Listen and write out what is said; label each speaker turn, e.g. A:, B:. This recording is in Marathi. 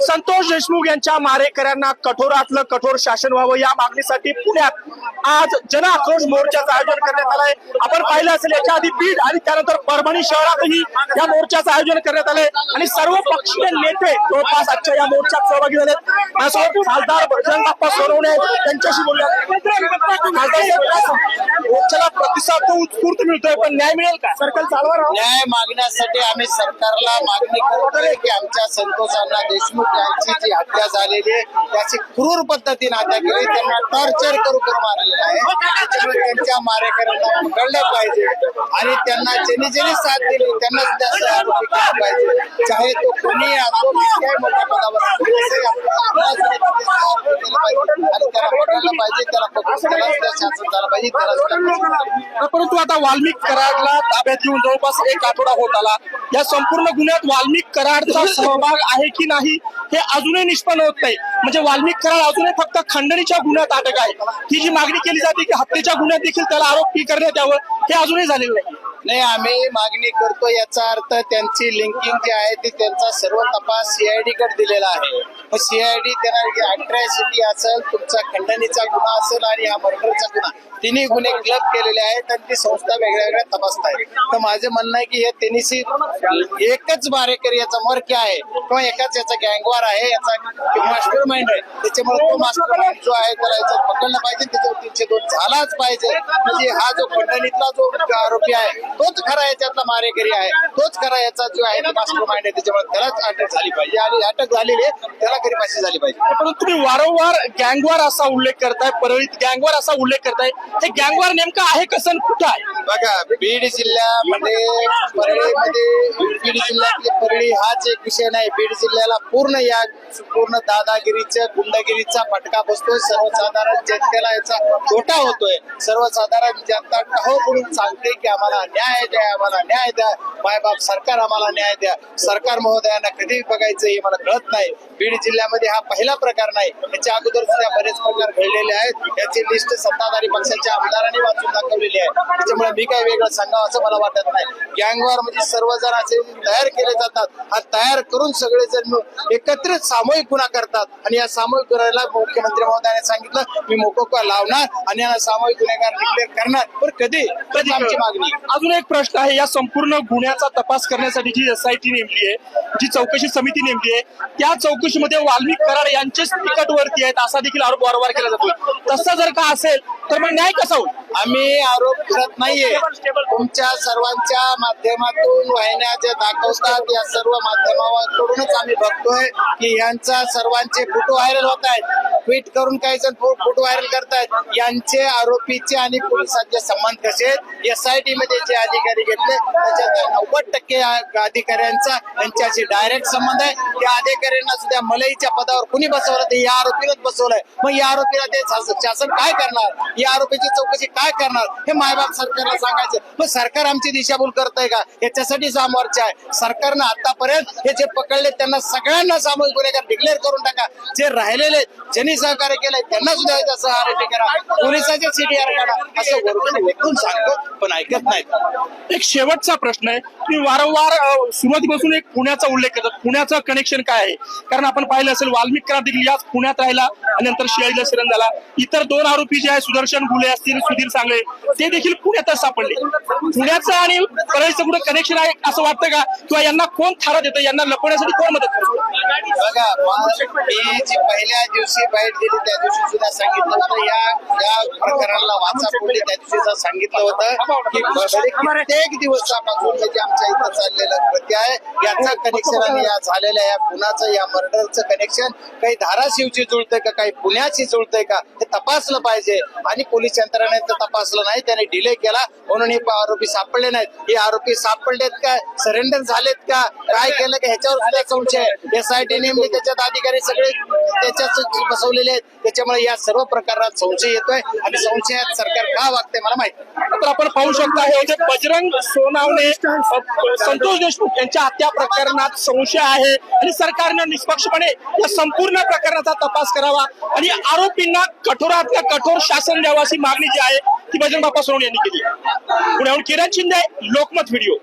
A: संतोष देशमुख यांच्या मारेकऱ्यांना कठोरातलं कठोर शासन व्हावं या मागणीसाठी पुण्यात आज जन आक्रोश मोर्चाचं आयोजन करण्यात आलंय. आपण पाहिलं असेल याच्या आधी बीड आणि त्यानंतर परभणी शहरातही या मोर्चाचं आयोजन करण्यात आलंय. आणि सर्व पक्षीय नेते जवळपास आजच्या या मोर्चात सहभागी झाले खासदार बजरंग बाप्पा सोनवणे त्यांच्याशी बोलूया मोर्चाला प्रतिसाद तर उत्स्फूर्त मिळतोय पण न्याय मिळेल का? सर्कल चालवा
B: न्याय मागण्यासाठी आम्ही सरकारला मागणी करतोय की आमच्या संतोषांना देशमुख त्यांची जी हत्या झालेली आहे त्याची क्रूर पद्धतीने हत्या केली त्यांना टॉर्चर करू करू मारलेलं आहे. त्याच्यामुळे त्यांच्या मारेकऱ्यांना पकडलं पाहिजे. आणि त्यांना ज्यांनी ज्यांनी साथ दिली त्यांना सुद्धा आरोपी केला पाहिजे. चाहे तो कोणी असो मोठ्या पदावर असो, तसंही आपल्याला आरोपी केलं पाहिजे. आणि त्याला पाहिजे त्याला पकडून शासन पाहिजे त्याला
A: परंतु आता वाल्मिक कराडला ताब्यात घेऊन जवळपास एक आठवडा होत आला. या संपूर्ण गुन्ह्यात वाल्मिक कराडचा सहभाग आहे की नाही हे अजूनही निष्पन्न होत नाही. म्हणजे वाल्मिक कराड अजूनही फक्त खंडणीच्या गुन्ह्यात अटक आहे. ही जी मागणी केली जाते की हत्येच्या गुन्ह्यात देखील त्याला आरोपी करण्यात यावं हे अजूनही झालेलं नाही.
B: नाही आम्ही मागणी करतो याचा अर्थ त्यांची लिंकिंग जी आहे ती त्यांचा सर्व तपास सीआयडी कडे दिलेला आहे. मग सीआयडी त्यांना अट्रॅसिटी असेल तुमचा खंडणीचा गुन्हा असेल आणि हा मर्डरचा गुन्हा तिन्ही गुन्हे क्लब केलेले आहेत आणि ती संस्था वेगळ्या वेगळ्या तपासताय तर माझं म्हणणं आहे की हे तिन्ही एकच मारेकरी याचा मर्क्य आहे किंवा एकाच याचा गँगवार आहे याचा मास्टर माइंड आहे. त्याच्यामुळे तो मास्टर माइंड जो आहे त्याला याच्यात पकडलं पाहिजे. त्याच्यावर तीनशे दोन झालाच पाहिजे. म्हणजे हा जो खंडणीतला जो आरोपी आहे तोच खरा याच्यातला मारेकरी आहे. तोच खरा याचा जो आहे तो मास्टर माइंड आहे त्याच्यामुळे त्यालाच अटक झाली पाहिजे. आणि अटक झालेली आहे त्याला खरी फाशी झाली पाहिजे.
A: परंतु तुम्ही वारंवार गँगवार असा उल्लेख करताय परळीत गँगवार असा उल्लेख करताय. हे गँगवार नेमकं आहे कसं कुठं आहे?
B: बघा बीड जिल्ह्यामध्ये परळीमध्ये बीड जिल्ह्यातली परळी हाच एक विषय नाही. बीड जिल्ह्याला पूर्ण या पूर्ण दादागिरीच्या गुंडगिरीचा फटका बसतोय. सर्वसाधारण जनतेला याचा तोटा होतोय. सर्वसाधारण जनता टहो म्हणून सांगते की आम्हाला न्याय द्या आम्हाला न्याय द्या. मायबाप सरकार आम्हाला न्याय द्या. सरकार महोदयांना कधी बघायचं हे मला कळत नाही. बीड जिल्ह्यामध्ये हा पहिला प्रकार नाही. याच्या अगोदर सुद्धा बरेच प्रकार घडलेले आहेत. याची लिस्ट सत्ताधारी पक्षाच्या आमदारांनी वाचून दाखवलेली आहे. त्याच्यामुळे मी काही वेगळं सांगावं असं मला वाटत नाही. गँगवार म्हणजे सर्वजण असे तयार केले जातात हा तयार करून सगळेजण एकत्रित सामूहिक गुन्हा करतात. आणि या सामूहिक गुन्ह्याला मुख्यमंत्री महोदयाने सांगितलं मी मोकोका लावणार आणि यांना सामूहिक गुन्हेगार डिक्लेअर करणार. पण कधी? कधी आमची मागणी?
A: अजून एक प्रश्न आहे या संपूर्ण गुन्ह्याचा तपास करण्यासाठी जी एस आय टी नेमली आहे जी चौकशी समिती नेमली आहे त्या चौकशीमध्ये वाल्मिक कराड यांचेच तिकटवरती आहेत असा देखील आरोप वारंवार केला जातो तसं जर का असेल तर मग न्याय कसा होईल?
B: आम्ही आरोप करत नाहीये. तुमच्या सर्वांच्या माध्यमातून वाहिन्या जे दाखवतात या सर्व माध्यमाकडूनच आम्ही बघतोय की यांचा सर्वांचे फोटो व्हायरल होत आहेत. ट्विट करून काही जण फोटो व्हायरल करतायत. यांचे आरोपीचे आणि पोलिसांचे संबंध कसे आहेत? एस आय टी मध्ये जे अधिकारी घेतले त्याच्यात नव्वद टक्के अधिकाऱ्यांचा यांच्याशी डायरेक्ट संबंध आहे. त्या अधिकाऱ्यांना सुद्धा मलईच्या पदावर कुणी बसवलं ते या आरोपीलाच बसवलंय. मग या आरोपीला ते शासन काय करणार? या आरोपीची चौकशी काय करणार? हे मायबाप सरकारला सांगायचं. मग सरकार आमची दिशाभूल करतंय का? याच्यासाठी सामोरचे आहे. सरकारनं आतापर्यंत हे जे पकडले त्यांना सगळ्यांना सामूहिक गुन्हेगार डिक्लेअर करून टाका. जे राहिलेले ज्यांनी सहकार्य केलंय त्यांना सुद्धा याचा सहकार्य करा. पोलिसाचे सीडीआर काढा. असं वरून वरून सांगतो? पण ऐकत नाहीत.
A: एक शेवटचा प्रश्न आहे मी वारंवार सुरुवातीपासून एक पुण्याचा उल्लेख करतात. पुण्याचं कनेक्शन काय आहे? कारण आपण पाहिलं असेल वाल्मिक क्रांती याच पुण्यात राहिला आणि नंतर शिवाजीला शरण झाला. इतर दोन आरोपी जे आहे सुदर्शन गुले असतील सुधीर सांगळे ते देखील पुण्यातच सापडले. पुण्याचं आणि परळीचं कुठं कनेक्शन आहे असं वाटतं का? किंवा यांना कोण थारा देतं? यांना लपवण्यासाठी कोण मदत करतो?
B: बघा मी जी पहिल्या दिवशी बाईट दिली त्या दिवशी सुद्धा सांगितलं होतं. या या प्रकरणाला वाचा वाचापोटी त्या दिवशी सांगितलं होतं की बरे कित्येक दिवसापासून हे जे आमच्या इथं चाललेलं कृत्य आहे याचं कनेक्शन आणि या झालेल्या या खुनाचं या मर्डरचं कनेक्शन काही धाराशिवची जुळतंय का काही पुण्याशी जुळतंय का हे तपासलं पाहिजे. आणि पोलीस यंत्रणेनं ते तपासलं नाही त्याने डिले केला म्हणून हे आरोपी सापडले नाहीत. हे आरोपी सापडलेत का? सरेंडर झालेत का? काय केलं का? ह्याच्यावर सुद्धा संशय एस आय टी नेमली त्याच्यात अधिकारी सगळे त्याच्यात बसवलेले आहेत. त्याच्यामुळे या सर्व प्रकारात संशय येतोय आणि संशयात सरकार का वागते मला माहिती
A: तर आपण पाहू शकता हे होते बजरंग सोनावणे संतोष देशमुख यांच्या हत्या प्रकरणात संशय आहे आणि सरकारनं निष्पक्षपणे या संपूर्ण प्रकरणाचा तपास करावा आणि आरोपींना कठोरातल्या कठोर शासन द्यावं अशी मागणी जी आहे ती बजरंग बाप्पा सोनवणे यांनी केली पुण्याहून किरण शिंदे लोकमत व्हिडिओ.